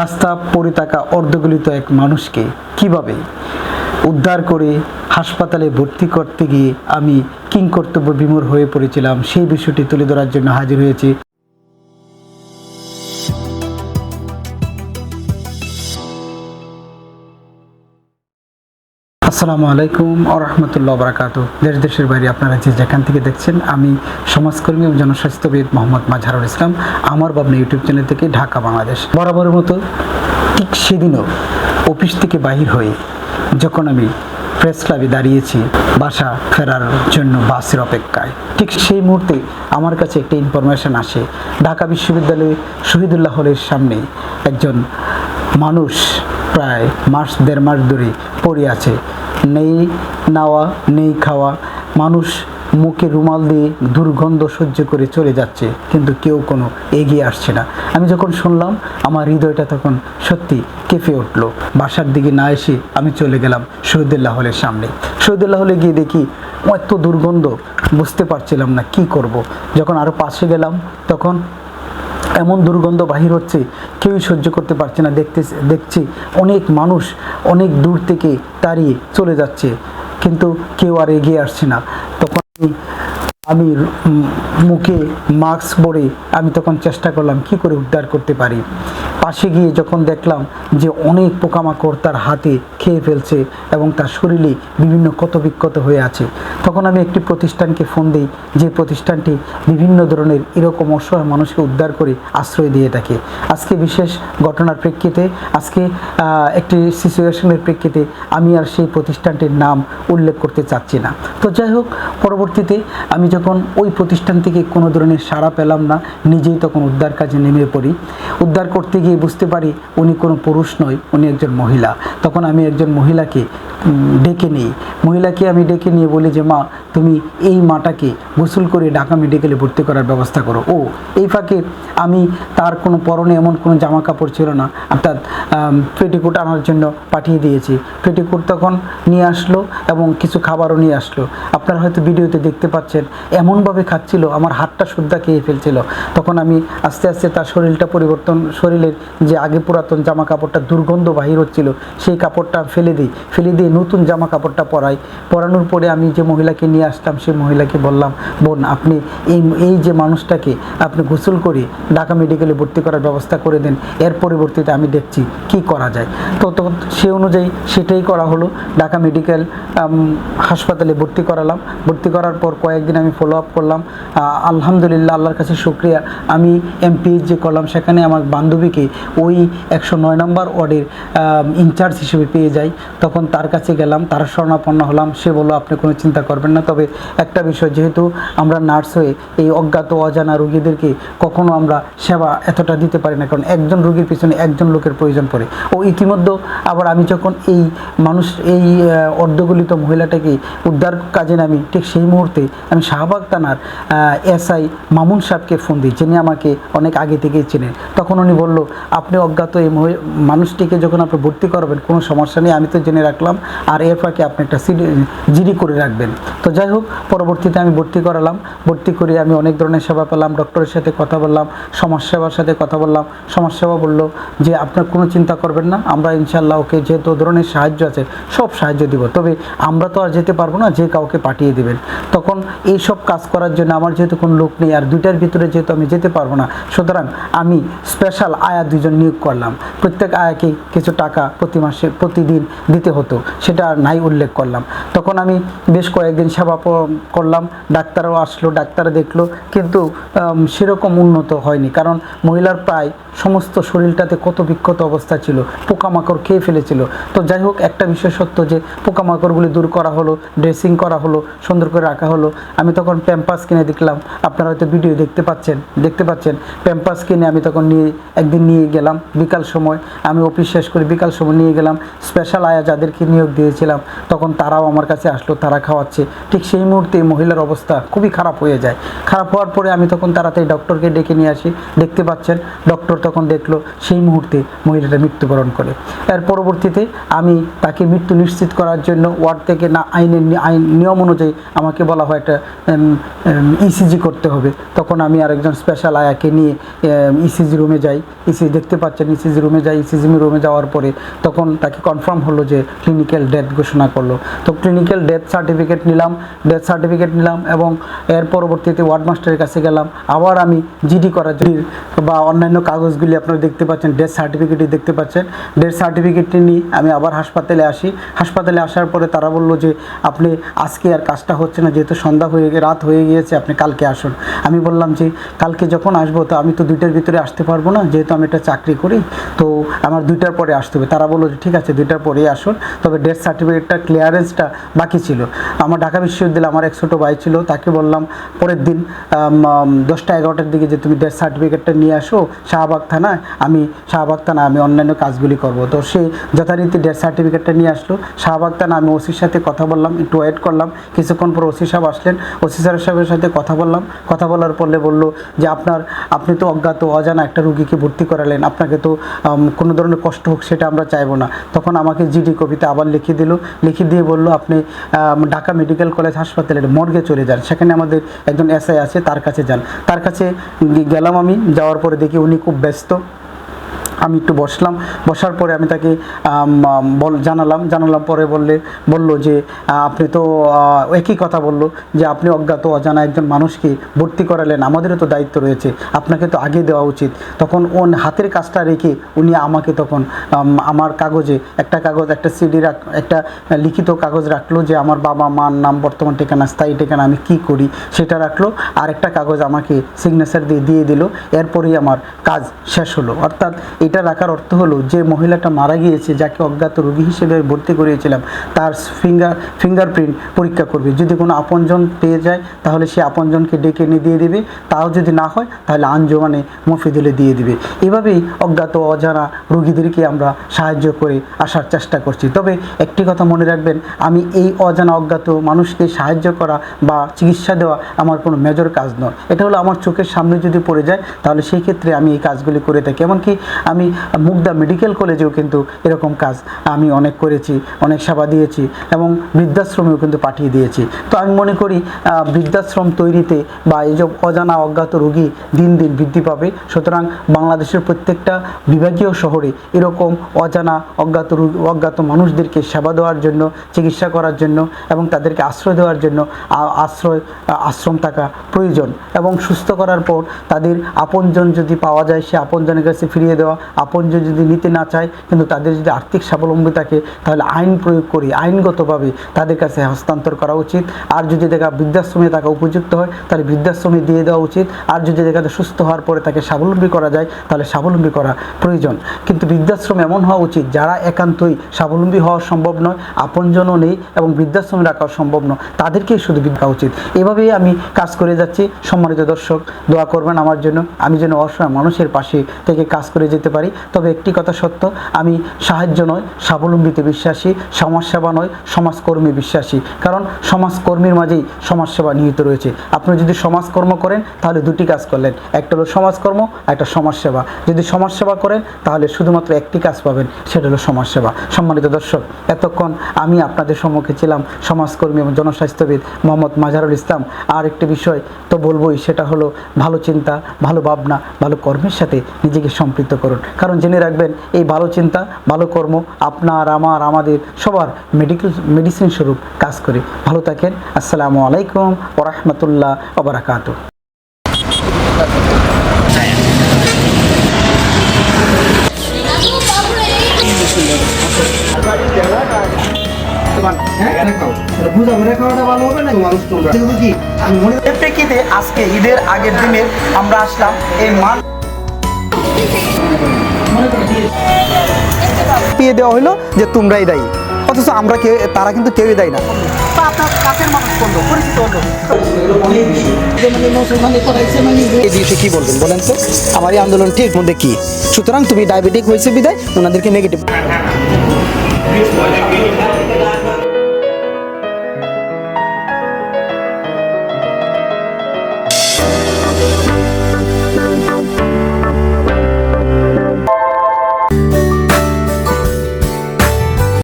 রাস্তা পড়ে থাকা অর্ধগলিত এক মানুষকে কীভাবে উদ্ধার করে হাসপাতালে ভর্তি করতে গিয়ে আমি কিং কর্তব্য বিমূর হয়ে পড়েছিলাম, সেই বিষয়টি তুলে ধরার জন্য হাজির হয়েছি। আসসালামু আলাইকুম ও রহমতুল্লাহ বরাকাত দেশ দেশের বাইরে আপনারা যে যেখান থেকে দেখছেন, আমি সমাজকর্মী ও জনস্বাস্থ্যবিদ মোহাম্মদ মাজহারুল ইসলাম, আমার বাবনা ইউটিউব চ্যানেল থেকে ঢাকা, বাংলাদেশ। বরাবরের মতো ঠিক সেদিনও অফিস থেকে বাহির হয়ে যখন আমি প্রেস ক্লাবে দাঁড়িয়েছি, বাসা ফেরার জন্য বাসের অপেক্ষায়, ঠিক সেই মুহূর্তে আমার কাছে একটা ইনফরমেশন আসে। ঢাকা বিশ্ববিদ্যালয়ে শহীদুল্লাহ হলের সামনে একজন মানুষ প্রায় মাস, দেড় মাস ধরে পড়ে আছে। নেই নাওয়া, নেই খাওয়া, মানুষ মুখে রুমাল দিয়ে দুর্গন্ধ সহ্য করে চলে যাচ্ছে, কিন্তু কেউ কোনো এগিয়ে আসছে না। আমি যখন শুনলাম, আমার হৃদয়টা তখন সত্যি কেঁপে উঠল। বাসার দিকে না এসে আমি চলে গেলাম শহীদুল্লাহ হলের সামনে। শহীদুল্লাহ হলে গিয়ে দেখি এত দুর্গন্ধ, বুঝতে পারছিলাম না, কি করব। যখন আরও পাশে গেলাম, তখন এমন দুর্গন্ধ বাহির হচ্ছে, কেউই সহ্য করতে পারছে না। দেখতে, দেখছি অনেক মানুষ অনেক দূর থেকে তাড়িয়ে চলে যাচ্ছে, কিন্তু কেউ আর এগিয়ে আসছে না। তখন আমি- আমি মুখে মাস্ক পরে আমি তখন চেষ্টা করলাম কি করে উদ্ধার করতে পারি। পাশে গিয়ে যখন দেখলাম যে অনেক পোকামাকড় তার হাতে খেয়ে ফেলছে এবং তার শরীরে বিভিন্ন ক্ষত বিক্ষত হয়ে আছে। তখন আমি একটি প্রতিষ্ঠানকে ফোন দিই, যে প্রতিষ্ঠানটি বিভিন্ন ধরনের এরকম অসহায় মানুষকে উদ্ধার করে আশ্রয় দিয়ে থাকে। আজকে বিশেষ ঘটনার প্রেক্ষিতে, আজকে একটি সিচুয়েশনের প্রেক্ষিতে আমি আর সেই প্রতিষ্ঠানটির নাম উল্লেখ করতে চাচ্ছি না। তো যাই হোক, পরবর্তীতে আমি যখন ওই প্রতিষ্ঠান থেকে কোনো ধরনের সাড়া পেলাম না, নিজেই তখন উদ্ধার কাজে নেমে পড়ি। উদ্ধার করতে গিয়ে বুঝতে পারি উনি কোনো পুরুষ নয়, উনি একজন মহিলা। তখন আমি একজন মহিলাকে ডেকে নিই। মহিলাকে আমি ডেকে নিয়ে বলি যে, মা, তুমি এই মাটাকে গোসল করে ঢাকা মেডিকেলে ভর্তি করার ব্যবস্থা করো। ও, এই ফাঁকে আমি তার কোনো পরনে এমন কোনো জামা কাপড় ছিল না, অর্থাৎ পেটিকোট আনার জন্য পাঠিয়ে দিয়েছি। পেটিকোট তখন নিয়ে আসলো এবং কিছু খাবারও নিয়ে আসলো। আপনারা হয়তো ভিডিওতে দেখতে পাচ্ছেন এমনভাবে খাচ্ছিল, আমার হাতটা শুদ্ধা খেয়ে ফেলছিল। তখন আমি আস্তে আস্তে তার শরীরটা পরিবর্তন, শরীরের যে আগে পুরাতন জামা কাপড়টা দুর্গন্ধ বাহির হচ্ছিল, সেই কাপড়টা ফেলে দিই। ফেলে দিয়ে নতুন জামা কাপড়টা পরাই। পরানোর পরে আমি যে মহিলাকে নিয়ে আসতাম সেই মহিলাকে বললাম, বোন, আপনি এই এই যে মানুষটাকে আপনি গোসল করে ঢাকা মেডিকেলে ভর্তি করার ব্যবস্থা করে দেন, এর পরিবর্তিতে আমি দেখছি কি করা যায়। তো তো সে অনুযায়ী সেটাই করা হলো। ঢাকা মেডিকেল হাসপাতালে ভর্তি করালাম। ভর্তি করার পর কয়েকদিন আমি ফলো আপ করলাম। আলহামদুলিল্লাহ, আল্লাহর কাছে শুক্রিয়া। আমি এমপিএইচ যে করলাম, সেখানে আমার বান্ধবীকে ওই একশো নয় নম্বর ওয়ার্ডের ইনচার্জ হিসেবে পেয়ে যাই। তখন তার কাছে গেলাম, তার শরণাপন্ন হলাম। সে বলল, আপনি কোনো চিন্তা করবেন না। তবে একটা বিষয়, যেহেতু আমরা নার্স হয়ে এই অজ্ঞাত, অজানা রুগীদেরকে কখনো আমরা সেবা এতটা দিতে পারি না, কারণ একজন রুগীর পিছনে একজন লোকের প্রয়োজন পড়ে। ও ইতিমধ্যে আবার আমি যখন এই মানুষ, এই অর্ধগলিত মহিলাটাকে উদ্ধার কাজে নামি, ঠিক সেই মুহূর্তে আমি শাহবাগ থানার এসআই মামুন সাহেবকে ফোন দিই, যিনি আমাকে অনেক আগে থেকেই চেনেন। তখন উনি বলল, আপনি অজ্ঞাত এই মানুষটিকে যখন আপনি ভর্তি করবেন, কোনো সমস্যা নেই, আমি তো জেনে রাখলাম, আর এর ফাঁকে আপনি একটা সিডি, জিডি করে রাখবেন। তো যাই হোক, পরবর্তীতে আমি ভর্তি করালাম। ভর্তি করে আমি অনেক ধরনের সেবা পেলাম, ডক্টরের সাথে কথা বললাম, সমাজসেবার সাথে কথা বললাম। সমাজসেবা বলল যে, আপনার কোনো চিন্তা করবেন না, আমরা ইনশাল্লাহ ওকে যেহেতু ধরনের সাহায্য আছে, সব সাহায্য দিব। তবে আমরা তো আর যেতে পারব না, যে কাউকে পাঠিয়ে দেবেন। তখন এই সব কাজ করার জন্য আমার যেহেতু কোনো লোক নেই আর দুইটার ভিতরে যেহেতু আমি যেতে পারব না, সুতরাং আমি স্পেশাল আয়া দুজন নিয়োগ করলাম। প্রত্যেক আয়াকে কিছু টাকা প্রতি মাসে, প্রতিদিন দিতে হতো, সেটা আর নাই উল্লেখ করলাম। তখন আমি বেশ কয়েকদিন সেবা করলাম, ডাক্তারও আসলো, ডাক্তার দেখল, কিন্তু সেরকম উন্নত হয়নি। কারণ মহিলার প্রায় সমস্ত শরীরটাতে কত বিক্ষত অবস্থা ছিল, পোকামাকড় খেয়ে ফেলেছিল। তো যাই হোক, একটা বিষয় সত্য যে, পোকামাকড়গুলি দূর করা হলো, ড্রেসিং করা হলো, সুন্দর করে রাখা হলো। আমি তখন প্যাম্পাস কিনে দেখলাম, আপনারা হয়তো ভিডিও দেখতে পাচ্ছেন দেখতে পাচ্ছেন। প্যাম্পাস কিনে আমি তখন নিয়ে, একদিন নিয়ে গেলাম, বিকাল সময় আমি অফিস শেষ করে বিকাল সময় নিয়ে গেলাম। স্পেশাল আয়া যাদেরকে নিয়োগ দিয়েছিলাম, তখন তারাও আমার কাছে আসলো, তারা খাওয়াচ্ছে। ঠিক সেই মুহূর্তে মহিলার অবস্থা খুবই খারাপ হয়ে যায়। খারাপ হওয়ার পরে আমি তখন তাড়াতাড়ি ডক্টরকে ডেকে নিয়ে আসি। দেখতে পাচ্ছেন ডক্টর তখন দেখল সেই মুহূর্তে মহিলাটা মৃত্যুবরণ করে। এর পরবর্তীতে আমি তাকে মৃত্যু নিশ্চিত করার জন্য ওয়ার্ড থেকে না, আইনের আইন, নিয়ম অনুযায়ী আমাকে বলা হয় একটা ইসিজি করতে হবে। তখন আমি আরেকজন স্পেশাল আয়াকে নিয়ে ইসিজি রুমে যাই। ইসিজি দেখতে পাচ্ছেন ইসিজি রুমে যাই ইসিজি রুমে যাওয়ার পরে তখন তাকে কনফার্ম হলো যে ক্লিনিক্যাল ডেথ ঘোষণা করল। তো ক্লিনিক্যাল ডেথ সার্টিফিকেট নিলাম ডেথ সার্টিফিকেট নিলাম এবং এর পরবর্তীতে ওয়ার্ড মাস্টারের কাছে গেলাম। আবার আমি জিডি করার জন্য বা অন্যান্য কাগজগুলি আপনারা দেখতে পাচ্ছেন ডেথ সার্টিফিকেটই দেখতে পাচ্ছেন। ডেথ সার্টিফিকেটটি নিয়ে আমি আবার হাসপাতালে আসি। হাসপাতালে আসার পরে তারা বলল যে, আপনি আজকে আর কাজটা হচ্ছে না, যেহেতু সন্ধ্যা হয়ে গে- রাত হয়ে গিয়েছে, আপনি কালকে আসুন। আমি বললাম যে, কালকে যখন আসব, তো আমি তো দুইটার ভিতরে আসতে পারব না, যেহেতু আমি একটা চাকরি করি, তো আমার দুইটার পরে আসতে হবে। তারা বলল যে, ঠিক আছে, দুইটার পরেই আসুন। তবে ডেথ সার্টিফিকেটটা ক্লিয়ারেন্সটা বাকি ছিল। আমার ঢাকা বিশ্ববিদ্যালয়ে আমার এক ছোটো ভাই ছিল, তাকে বললাম, পরের দিন দশটা এগারোটার দিকে যে তুমি ডেথ সার্টিফিকেটটা নিয়ে আসো, শাহবাগ থানায়, আমি শাহবাগ থানায় আমি অন্যান্য কাজগুলি করব। তো সে যথারীতি ডেথ সার্টিফিকেটটা নিয়ে আসলো। শাহবাগ থানা আমি ওসির সাথে কথা বললাম, একটু ওয়েট করলাম। কিছুক্ষণ পর ওসি সাহেব আসলেন। ওসি সাহেবের সাথে কথা বললাম। কথা বলার পরে বলল যে, আপনার, আপনি তো অজ্ঞাত, অজানা একটা রুগীকে ভর্তি করালেন। আপনাকে তো কোনো ধরনের কষ্ট হোক সেটা আমরা চাইব না। তখন আমাকে জিডি কবিতা আবার লিখে দিল। লিখে দিয়ে বলল, আপনি ঢাকা মেডিকেল কলেজ হাসপাতালের মর্গে চলে যান। সেখানে আমাদের একজন এসআই আছে, তার কাছে যান। তার কাছে গেলাম আমি। যাওয়ার পরে দেখি উনি খুব ব্যস্ত। আমি একটু বসলাম। বসার পরে আমি তাকে বল, জানালাম। জানালাম পরে বললে, বলল যে আপনি তো একই কথা বলল যে, আপনি অজ্ঞাত, অজানা একজন মানুষকে ভর্তি করালেন। আমাদেরও তো দায়িত্ব রয়েছে। আপনাকে তো আগে দেওয়া উচিত। তখন ওন হাতের কাজটা রেখে উনি আমাকে তখন আমার কাগজে, একটা কাগজ, একটা সিডি রাখ, একটা লিখিত কাগজ রাখল যে, আমার বাবা মার নাম, বর্তমান ঠিকানা, স্থায়ী ঠিকানা, আমি কি করি? সেটা রাখল। আর একটা কাগজ আমাকে সিগনেচার দিয়ে দিয়ে দিল। এরপরেই আমার কাজ শেষ হলো। অর্থাৎ এটা রাখার অর্থ হলো যে মহিলাটা মারা গিয়েছে, যাকে অজ্ঞাত রোগী হিসেবে ভর্তি করিয়েছিলাম, তার ফিঙ্গার ফিঙ্গারপ্রিন্ট পরীক্ষা করবে। যদি কোনো আপনজন পেয়ে যায়, তাহলে সে আপনজনকে ডেকে এনে দিয়ে দেবে। তাও যদি না হয়, তাহলে আঞ্জমানে মফিদুলে দিয়ে দিবে। এভাবেই অজ্ঞাত, অজানা রোগীদেরকে আমরা সাহায্য করে আসার চেষ্টা করছি। তবে একটি কথা মনে রাখবেন, আমি এই অজানা অজ্ঞাত মানুষকে সাহায্য করা বা চিকিৎসা দেওয়া আমার কোনো মেজর কাজ নয়। এটা হলো আমার চোখের সামনে যদি পড়ে যায়, তাহলে সেই ক্ষেত্রে আমি এই কাজগুলি করে থাকি। এমনকি আমি মুগদা মেডিকেল কলেজেও কিন্তু এরকম কাজ আমি অনেক করেছি, অনেক সেবা দিয়েছি এবং বৃদ্ধাশ্রমেও কিন্তু পাঠিয়ে দিয়েছি। তো আমি মনে করি বৃদ্ধাশ্রম তৈরিতে বা এই যে অজানা অজ্ঞাত রোগী দিন দিন বৃদ্ধি পাবে। সুতরাং বাংলাদেশের প্রত্যেকটা বিভাগীয় শহরে এরকম অজানা অজ্ঞাত অজ্ঞাত মানুষদেরকে সেবা দেওয়ার জন্য, চিকিৎসা করার জন্য এবং তাদেরকে আশ্রয় দেওয়ার জন্য আশ্রয় আশ্রম থাকা প্রয়োজন এবং সুস্থ করার পর তাদের আপনজন যদি পাওয়া যায়, সে আপনজনের কাছে ফিরিয়ে দেওয়া আপনজন যদি নিতে না চায়, কিন্তু তাদের যদি আর্থিক স্বাবলম্বী থাকে, তাহলে আইন প্রয়োগ করি আইনগতভাবে তাদের কাছে হস্তান্তর করা উচিত। আর যদি দেখা বৃদ্ধাশ্রমে তাকে উপযুক্ত হয়, তাহলে বৃদ্ধাশ্রমে দিয়ে দেওয়া উচিত। আর যদি দেখা যায় সুস্থ হওয়ার পরে তাকে স্বাবলম্বী করা যায়, তাহলে স্বাবলম্বী করা প্রয়োজন। কিন্তু বৃদ্ধাশ্রম এমন হওয়া উচিত, যারা একান্তই স্বাবলম্বী হওয়া সম্ভব নয়, আপনজনও নেই এবং বৃদ্ধাশ্রমে রাখা সম্ভব নয়, তাদেরকেই শুধু বিদ্যা উচিত। এভাবেই আমি কাজ করে যাচ্ছি। সম্মানিত দর্শক, দোয়া করবেন আমার জন্য। আমি যেন অসহায় মানুষের পাশে থেকে কাজ করে যেতে পারি। তবে একটি কথা সত্য, আমি সাহায্য নয় স্বাবলম্বীতে বিশ্বাসী, সমাজসেবা নয় সমাজকর্মী বিশ্বাসী। কারণ সমাজকর্মীর মাঝেই সমাজসেবা নিহিত রয়েছে। আপনি যদি সমাজকর্ম করেন, তাহলে দুটি কাজ করলেন। একটা হলো সমাজকর্ম, একটা সমাজসেবা। যদি সমাজসেবা করেন, তাহলে শুধুমাত্র একটি কাজ পাবেন, সেটা হলো সমাজসেবা। সম্মানিত দর্শক, এতক্ষণ আমি আপনাদের সম্মুখে ছিলাম সমাজকর্মী এবং জনস্বাস্থ্যবিদ মোহাম্মদ মাজারুল ইসলাম। আর একটি বিষয় তো বলবোই, সেটা হলো ভালো চিন্তা, ভালো ভাবনা, ভালো কর্মের সাথে নিজেকে সম্পৃক্ত করুন। কারণ জেনে রাখবেন এই ভালো চিন্তা ভালো কর্ম আপনার আমার আমাদের সবার মেডিকেল মেডিসিন স্বরূপ কাজ করে। ভালো থাকেন আসসালামু আলাইকুম ওরহমতুল্লাহ ওবরাকাতু আজকে ঈদের আগের দিনে আমরা আসলাম এই মান পেয়ে দেওয়া হলো যে তোমরাই দায়ী। অথচ আমরা কেউ তারা কিন্তু কেউই দায়ী না। কি বলবেন বলেন তো? আমার এই আন্দোলন ঠিক মধ্যে কি? সুতরাং তুমি ডায়াবেটিক হয়েছে বিদায়, ওনাদেরকে নেগেটিভ